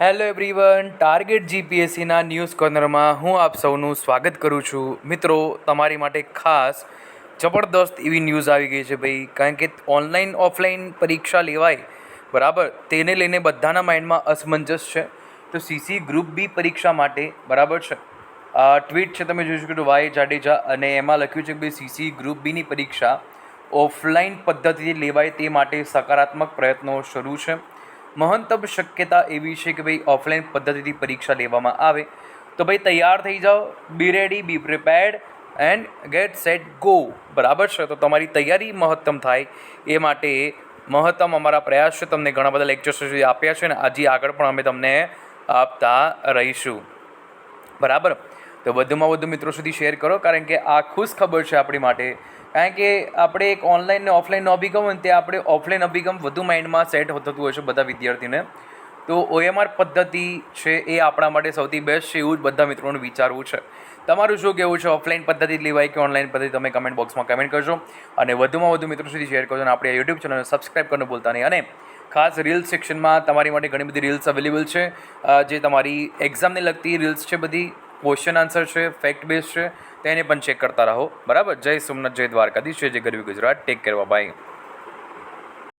Hello everyone target જીપીએસસીના news કોર્નરમાં હું આપ સૌનું સ્વાગત કરું છું. મિત્રો, તમારી માટે ખાસ જબરદસ્ત એવી ન્યૂઝ આવી ગઈ છે ભાઈ, કારણ કે ઓનલાઈન ઓફલાઈન પરીક્ષા લેવાય, બરાબર? તેને લઈને બધાના માઇન્ડમાં અસમંજસ છે. તો સીસી ગ્રુપ બી પરીક્ષા માટે, બરાબર છે? આ ટ્વીટ છે, તમે જોઈ શકો છો વાય જાડેજા અને એમાં લખ્યું છે કે ભાઈ સીસી ગ્રુપ બીની પરીક્ષા ઓફલાઈન પદ્ધતિથી લેવાય તે માટે સકારાત્મક પ્રયત્નો શરૂ છે. મહત્તમ શક્યતા એવી છે કે ભાઈ ઓફલાઈન પદ્ધતિથી પરીક્ષા લેવામાં આવે. તો ભાઈ તૈયાર થઈ જાઓ be ready be prepared and get set go બરાબર છે? તો તમારી તૈયારી મહત્તમ થાય. એ માટે મહત્તમ અમારા પ્રયાસ છે. તમને ઘણા બધા લેક્ચર્સ આપ્યા છે અને હજી આગળ પણ અમે તમને આપતા રહીશું. બરાબર? તો વધુમાં વધુ મિત્રો સુધી શેર કરો, કારણ કે આ ખુશ ખબર છે આપણી માટે. કારણ કે આપણે એક ઓનલાઈન ને ઓફલાઈનનો અભિગમ હોય તે આપણે ઓફલાઈન અભિગમ વધુ માઇન્ડમાં સેટ થતું હોય છે બધા વિદ્યાર્થીને. તો ઓએમઆર પદ્ધતિ છે એ આપણા માટે સૌથી બેસ્ટ છે એવું જ બધા મિત્રોનું વિચારવું છે. તમારું શું કહેવું છે? ઓફલાઈન પદ્ધતિ લેવાય કે ઓનલાઈન પદ્ધતિ? તમે કમેન્ટ બોક્સમાં કમેન્ટ કરજો. અને વધુમાં વધુ મિત્રો સુધી શેર કરજો અને આપણે યુટ્યુબ ચેનલને સબસ્ક્રાઈબ કરવાનું ભૂલતા નહીં. અને ખાસ રીલ્સ સેક્શનમાં તમારી માટે ઘણી બધી રીલ્સ અવેલેબલ છે. જે તમારી એક્ઝામને લગતી રીલ્સ છે બધી. ક્વેશ્ચન આન્સર છે ફેક્ટ બેઝ છે તેને પણ ચેક કરતા રહો. બરાબર? જય સોમનાથ, જય દ્વારકાધીશ જે ગરવી ગુજરાત. ટેક કરવા બાય